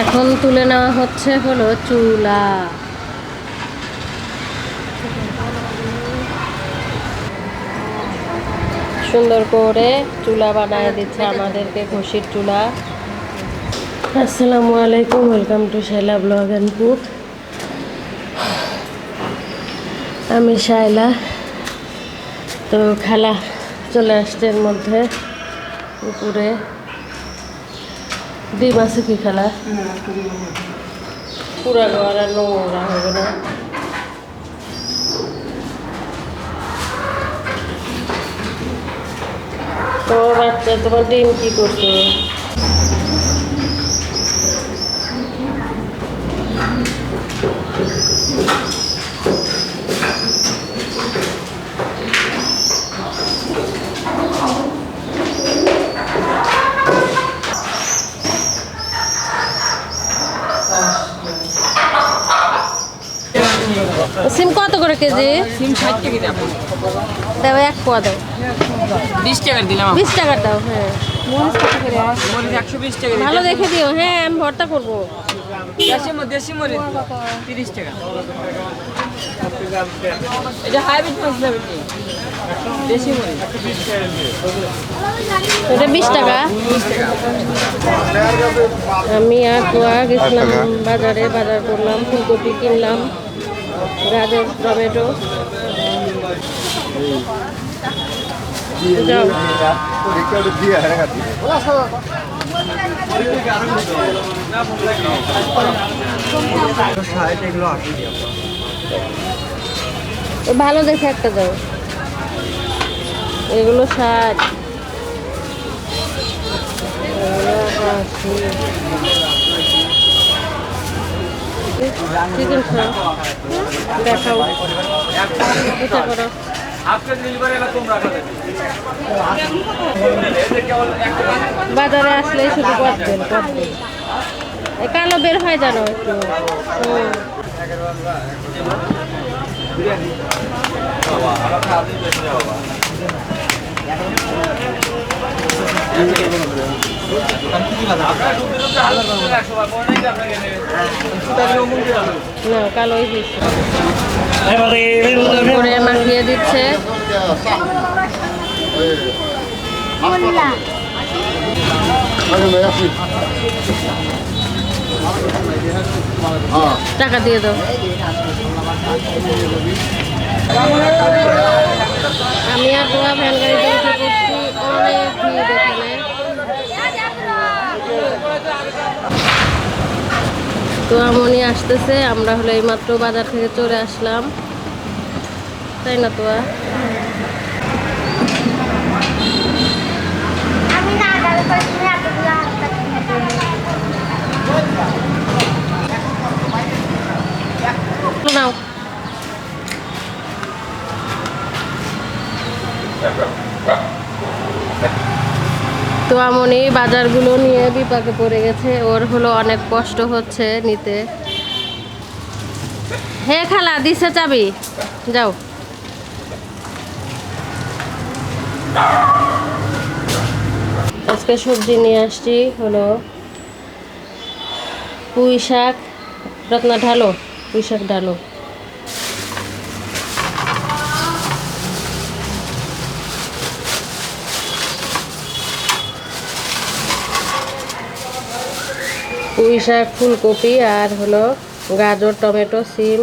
এখন তুলে নেওয়া হচ্ছে হলো চুলা। সুন্দর করে চুলা বানায় দিচ্ছে আমাদেরকে ঘষির চুলা। আসসালামু আলাইকুম welcome to Shaila blog and cook আমি শাইলা তো খেলা চলে আসছে এর মধ্যে উপরে। ডিম আছে কি খেলা? পুরা ঘর আর নোংরা হবে না তো বাচ্চা তোমার ডিম কি করছ কত করে কেজি? সিম ষাট টাকা দাও এক পোয়া দাও। বিশ টাকা দিলাম বিশ টাকার দাও হ্যাঁ। টাকা ভালো দেখে দিও হ্যাঁ আমি ভর্তা করব। দেশি মরিচ তিরিশ টাকা। এটা হাইব্রিড দেশি মরিচ। এটা বিশ টাকা। আমি আর গোয়া গেছিলাম বাজারে বাজার করলাম ফুলকপি কিনলাম। গাজর টমেটো। ভালো দেখে একটা দাও। এগুলো ষাট। চিকেন খাও। দেখাও। এটা করো। বাজারে আসলে শুধু পড়বেন এই কালো বের হয় জানো একটু। হুম। না কালোই দিচ্ছে করে মাখিয়ে দিচ্ছে। টাকা দিয়ে দাও। আমি আর গোয়া ভ্যান গাড়িতে উঠে পড়ছি অনেক ভিড় এখানে তো আমনি আসতেছে আমরা হলো এইমাত্র বাজার থেকে চলে আসলাম। তাই না তোয়া? নাও। তো আমনি বাজারগুলো নিয়ে বিপাকে পড়ে গেছে। ওর হলো অনেক কষ্ট হচ্ছে নিতে। হে খালা, দিছে চাবি। যাও। আজকে সবজি নিয়ে আসছি হলো পুঁই শাক রত্না ঢালো পুঁই শাক ঢালো। পুঁই শাক ফুলকপি আর হলো গাজর টমেটো সিম।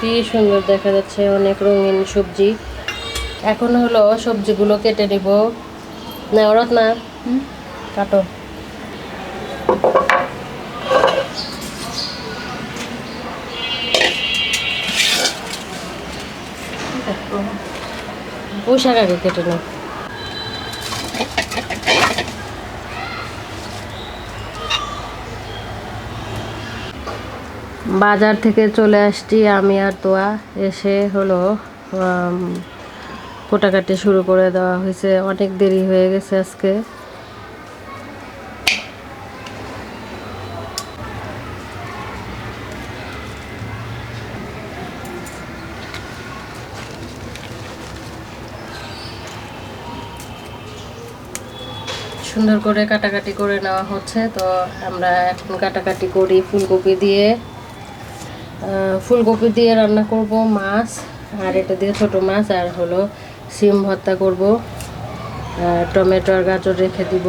কি সুন্দর দেখা যাচ্ছে অনেক রঙিন সবজি। এখন হলো সবজিগুলো কেটে নিব। না ওরত না কাটো। পোশাক আগে কেটে নাও। বাজার থেকে চলে আসছি আমি আর তোয়া। এসে হলো কোটাকাটি শুরু করে দেওয়া হয়েছে। অনেক দেরি হয়ে গেছে আজকে। সুন্দর করে কাটাকাটি করে নেওয়া হচ্ছে। তো আমরা এখন কাটাকাটি করি ফুলকপি দিয়ে। ফুলকপি দিয়ে রান্না করব মাছ, আর এটা দিয়ে ছোট মাছ, আর হলো সিম ভর্তা করব আর টমেটো আর গাজর রেখে দিব।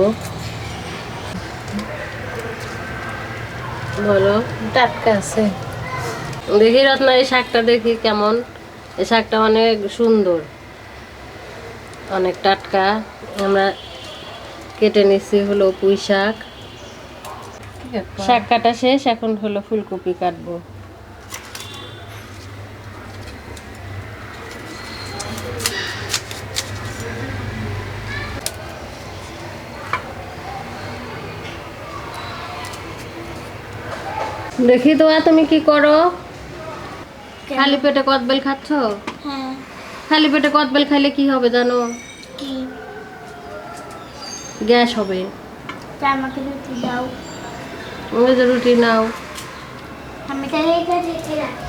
বলো টাটকা আছে? দেখি রত্না এই শাকটা দেখি কেমন। এই শাকটা অনেক সুন্দর অনেক টাটকা। আমরা কেটে নিচ্ছি হলো পুঁই শাক। শাক কাটা শেষ এখন হলো ফুলকপি কাটবো। দেখি তো তুমি কি করো? খালি পেটে কদবেল খাচ্ছ? হ্যাঁ। খালি পেটে কদবেল খাইলে কি হবে জানো? কি? গ্যাস হবে। আমাকে রুটি দাও। ওই যে রুটি নাও। আমি তাহলে এটা রেখে রাখি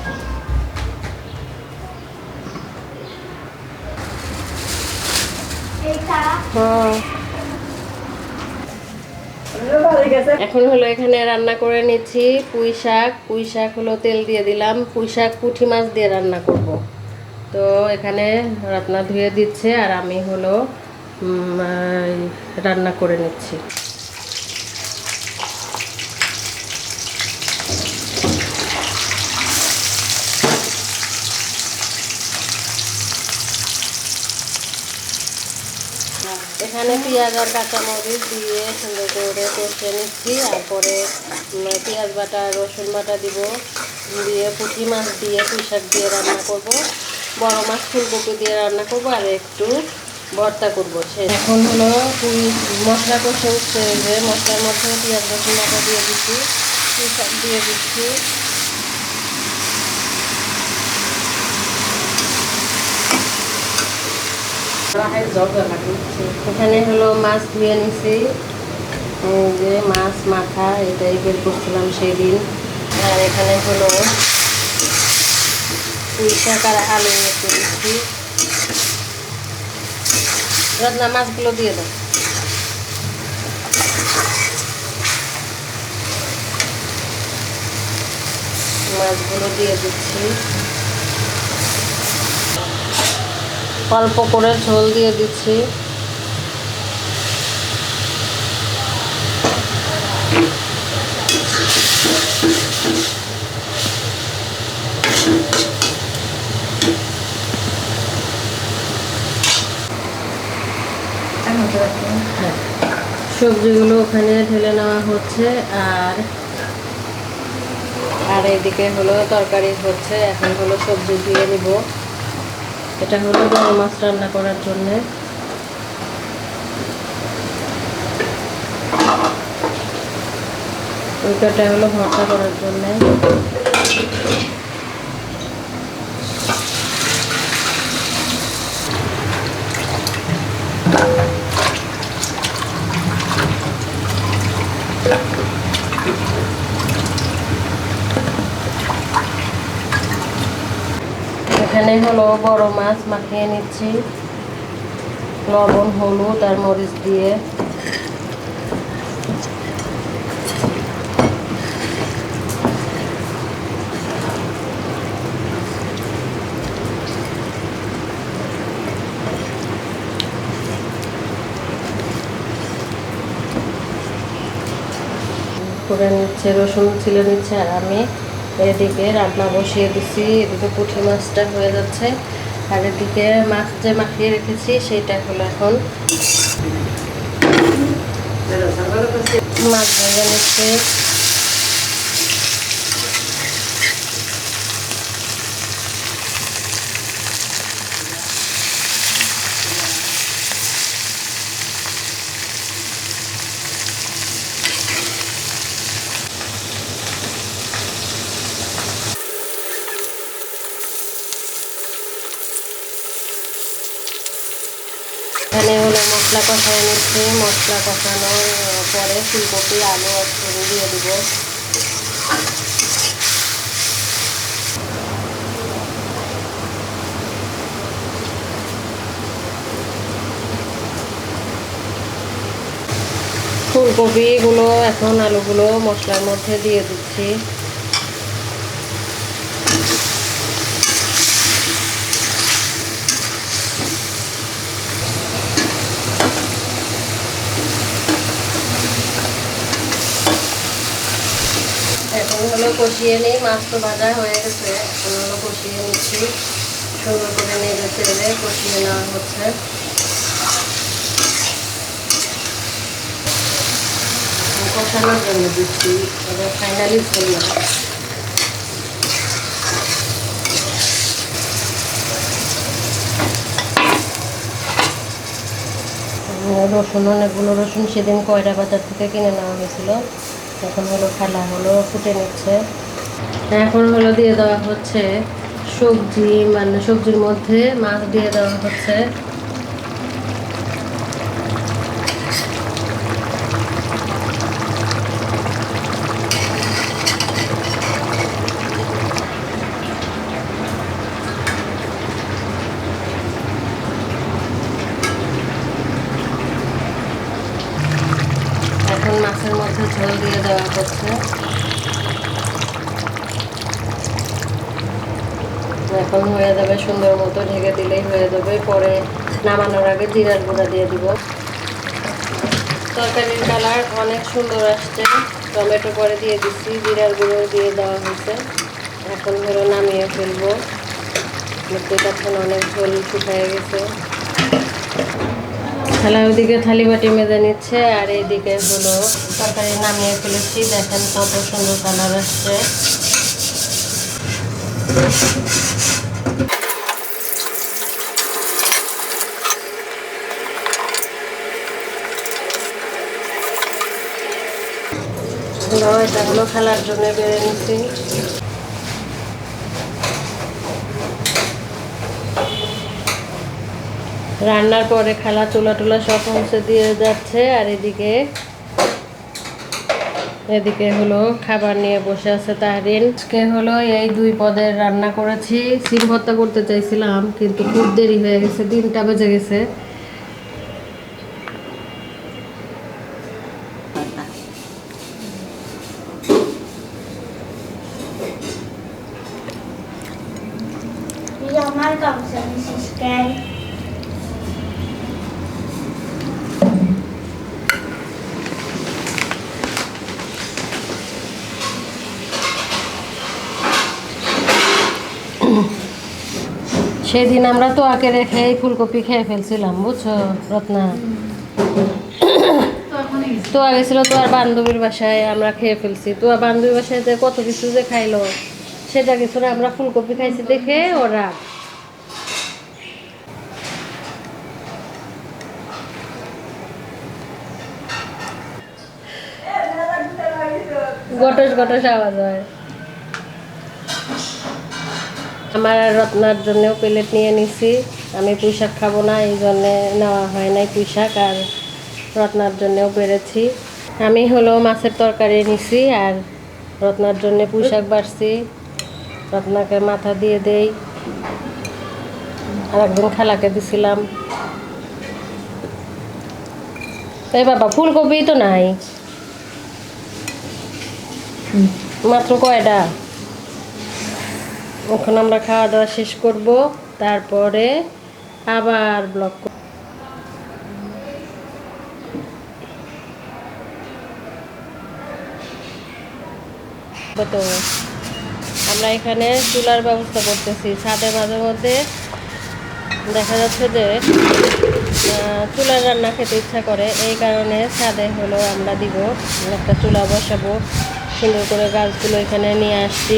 এইটা হ্যাঁ। এখন হলো এখানে রান্না করে নিচ্ছি পুঁই শাক। পুঁই শাক হলো তেল দিয়ে দিলাম। পুঁই শাক পুঁঠি মাছ দিয়ে রান্না করব। তো এখানে রান্না ধুয়ে দিচ্ছে আর আমি হলো রান্না করে নিচ্ছি। এখানে পেঁয়াজ আর কাঁচামরিচ দিয়ে সুন্দর করে কষে নিচ্ছি, তারপরে পেঁয়াজ বাটা, রসুন বাটা দিব, দিয়ে পুঁটি মাছ দিয়ে, পুঁই শাক দিয়ে রান্না করব। বড় মাছ ফুলকপি দিয়ে রান্না করব, আর একটু ভর্তা করব সে এখন হলো মশলা কষে উঠছে মশলার মধ্যে পেঁয়াজ রসুন বাটা দিয়ে দিচ্ছি, পুঁই শাক দিয়ে দিচ্ছি। এখানে হলো মাছ ধুয়ে নিছি। যে মাছ, মাথা, এটাই বের করছিলাম সেই দিন আর এখানে হলো পুঁই আলু দিচ্ছি রত্না, মাছগুলো দিয়ে দাও। মাছগুলো দিয়ে দিচ্ছি। অল্প করে ঝোল দিয়ে দিচ্ছি। সবজিগুলো ওখানে ঢেলে নেওয়া হচ্ছে আর আর এদিকে হলো তরকারি হচ্ছে এখন হলো সবজি দিয়ে নিব। এটা হলো বড় মাছ রান্না করার জন্য। ওইটা হলো ভর্তা করার জন্য। এখানে হলো বড় মাছ, মাখিয়ে নিচ্ছি। লবণ, হলুদ আর মরিচ দিয়ে। করে নিচ্ছে, রসুন ছিলে নিচ্ছে আর আমি। এদিকে রান্না বসিয়ে দিছি, এদিকে পুঁটি মাছটা হয়ে যাচ্ছে। আর এদিকে মাছ যে মাখিয়ে রেখেছি, সেইটা হলো এখন মাছ ভেজে নিচ্ছে মশলা কষায় নিচ্ছি। মশলা কষানোর পরে ফুলকপি, আলু ফুল দিয়ে দিব। ফুলকপিগুলো এখন আলুগুলো মশলার মধ্যে দিয়ে দিচ্ছি। এখন কষিয়ে নিই, মাছ তো ভাজা হয়ে গেছে, এখন কষিয়ে নিচ্ছি। সুন্দর করে নেড়ে চেড়ে কষিয়ে নেওয়া হচ্ছে। কষানোর জন্য দিচ্ছি, এবার ফাইনালি বললাম রসুন, অনেকগুলো রসুন সেদিন কয়রা বাজার থেকে কিনে নেওয়া হয়েছিল। এখন হলো ফেলা হলো, ফুটে নিচ্ছে। এখন হলো দিয়ে দেওয়া হচ্ছে সবজি মানে সবজির মধ্যে মাছ দিয়ে দেওয়া হচ্ছে এখন মাছের মধ্যে ঝোল দিয়ে দেওয়া হচ্ছে এখন হয়ে যাবে সুন্দর মতো ঢেকে দিলেই হয়ে যাবে। পরে নামানোর আগে জিরার গুঁড়া দিয়ে দিব। তরকারির কালার অনেক সুন্দর আসছে। টমেটো পরে দিয়ে দিচ্ছি জিরার গুঁড়ো দিয়ে দেওয়া হয়েছে। এখন ধরো নামিয়ে ফেলব। অনেক ঝোল শুকিয়ে গেছে। থালা ওদিকে থালি বাটি মেজে নিচ্ছে, আর এইদিকে হলো তরকারি নামিয়ে ফেলেছি। দেখেন কত সুন্দর কালার আসছে। এটা খেলার জন্য রান্নার পরে খেলা চুলা টুলা সব মুছে দিয়ে যাচ্ছে, আর এদিকে এদিকে হলো খাবার নিয়ে বসে আছে তাহরিন। আজকে হলো এই দুই পদের রান্না করেছি। সিম ভর্তা করতে চাইছিলাম, কিন্তু খুব দেরি হয়ে গেছে, তিনটা বেজে গেছে। Sisken. সেদিন আমরা তো আগে রেখে ফুলকপি খেয়ে ফেলছিলাম, বুঝছ, রত্না? তো আগে ছিল তো আর বান্ধবীর বাসায় আমরা খেয়ে ফেলছি। তো বান্ধবীর বাসায় যে কত কিছু যে খাইলো। সেটা কিছু না আমরা ফুলকপি খাইছি দেখে ওরা। গটস গটস আওয়াজ হয়। আমার রত্নার জন্যও প্লেট নিয়ে নিছি। আমি পুঁই শাক খাব না, এই জন্যে নেওয়া হয় নাই পুঁই শাক আর রত্নার জন্যেও বেড়েছি। আমি হলো মাছের তরকারি নিছি আর রত্নার জন্য পুঁই শাক বাড়ছি রত্নাকে মাথা দিয়ে দেই। আর একদিন খালাকে দিছিলাম। এই বাবা, ফুলকপি তো নাই। মাত্র কয়টা? এখন আমরা খাওয়া দাওয়া শেষ করব। তারপরে আবার ব্লক তো আমরা এখানে চুলার ব্যবস্থা করতেছি। ছাদে মাঝে মধ্যে দেখা যাচ্ছে যে চুলার রান্না খেতে ইচ্ছা করে। এই কারণে ছাদে হলো আমরা দিব। একটা চুলা বসাবো। সুন্দর করে গাছগুলো এখানে নিয়ে আসছি।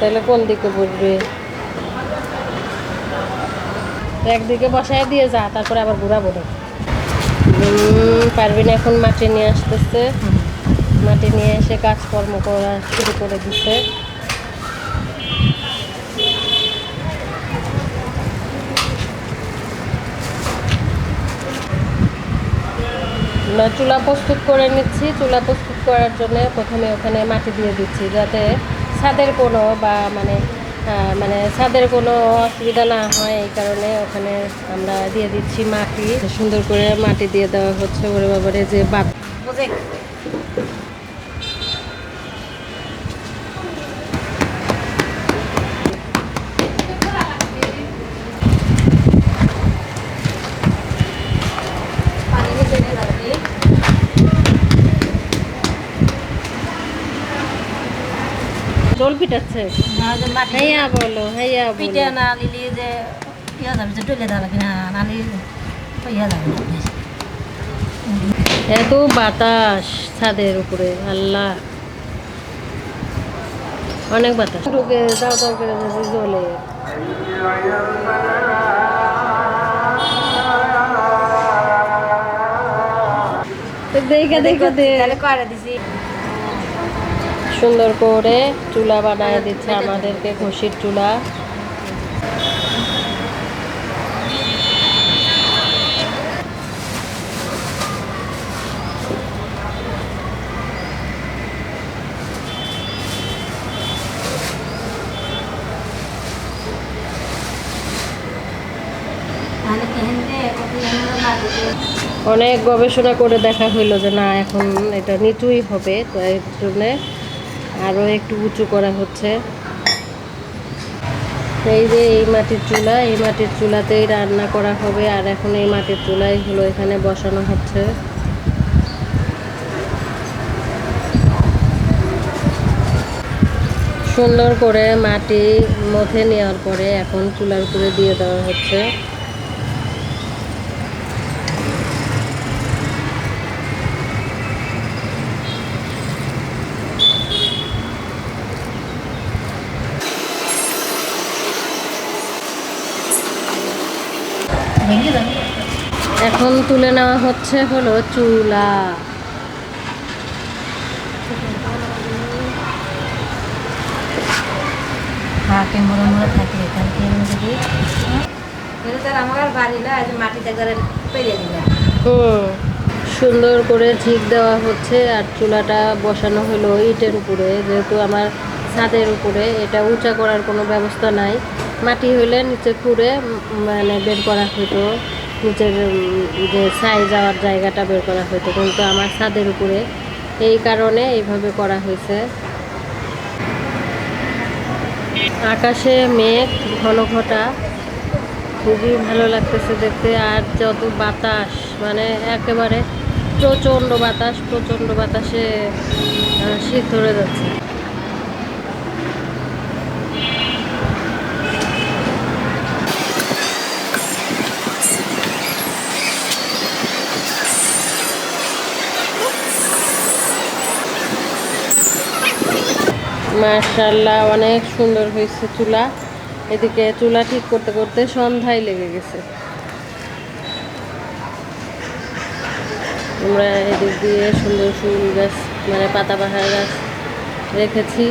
তাহলে কোন দিকে বসবে? একদিকে বসায় দিয়ে যা তারপরে আবার ঘুরাবো না। পারবেন এখন মাটি নিয়ে আসতেছে। মাটি নিয়ে এসে কাজকর্ম করা শুরু করে দিছে। চুলা প্রস্তুত করে নিচ্ছি। চুলা প্রস্তুত করার জন্য প্রথমে ওখানে মাটি দিয়ে দিচ্ছি যাতে ছাদের কোনো বা মানে মানে ছাদের কোনো অসুবিধা না হয়, এই কারণে ওখানে আমরা দিয়ে দিচ্ছি মাটি। সুন্দর করে মাটি দিয়ে দেওয়া হচ্ছে ওরে বাবারে, যে বাত জল পিটাচ্ছে। হাইয়া বলো হাইয়া পিঠে না নিলি যে ইয়া যাবে যে ডলে যাবে কিনা না ইয়া যাবে এত বাতাস ছাদের উপরে আল্লাহ। অনেক বাতাস। ঢুকে দাও দাও করে জলে। দেখে দেখে দে করে দিছি? সুন্দর করে চুলা বানায় দিচ্ছে আমাদেরকে ঘষির চুলা। অনেক গবেষণা করে দেখা হইল যে না, এখন এটা নিচুই হবে, তো এর জন্যে আরও একটু উঁচু করা হচ্ছে। এই যে এই মাটির চুলা, এই মাটির চুলাতেই রান্না করা হবে। আর এখন এই মাটির চুলাই হলো এখানে বসানো হচ্ছে। সুন্দর করে মাটি মথে নেওয়ার পরে এখন চুলার উপরে দিয়ে দেওয়া হচ্ছে ভেঙে যাবে এখন তুলে নেওয়া হচ্ছে হলো চুলা। থাকে সুন্দর করে ঝিক দেওয়া হচ্ছে আর চুলাটা বসানো হলো ইটের উপরে। যেহেতু আমার ছাদের উপরে এটা উঁচা করার কোনো ব্যবস্থা নাই। মাটি হলে নিচে খুঁড়ে মানে বের করা হতো। নিচের যে ছাই যাওয়ার জায়গাটা বের করা হতো কিন্তু আমার ছাদের উপরে এই কারণে এইভাবে করা হয়েছে। আকাশে মেঘ, ঘন ঘটা, খুবই ভালো লাগতেছে দেখতে। আর যত বাতাস মানে একেবারে প্রচণ্ড বাতাস, প্রচণ্ড বাতাসে শীত ধরে যাচ্ছে। মার্শাল্লাহ অনেক সুন্দর হয়েছে চুলা। এদিকে চুলা ঠিক করতে করতে সন্ধ্যায় লেগে গেছে। আমরা এদিক দিয়ে সুন্দর সুন্দর গাছ মানে পাতাবাহার গাছ রেখেছি।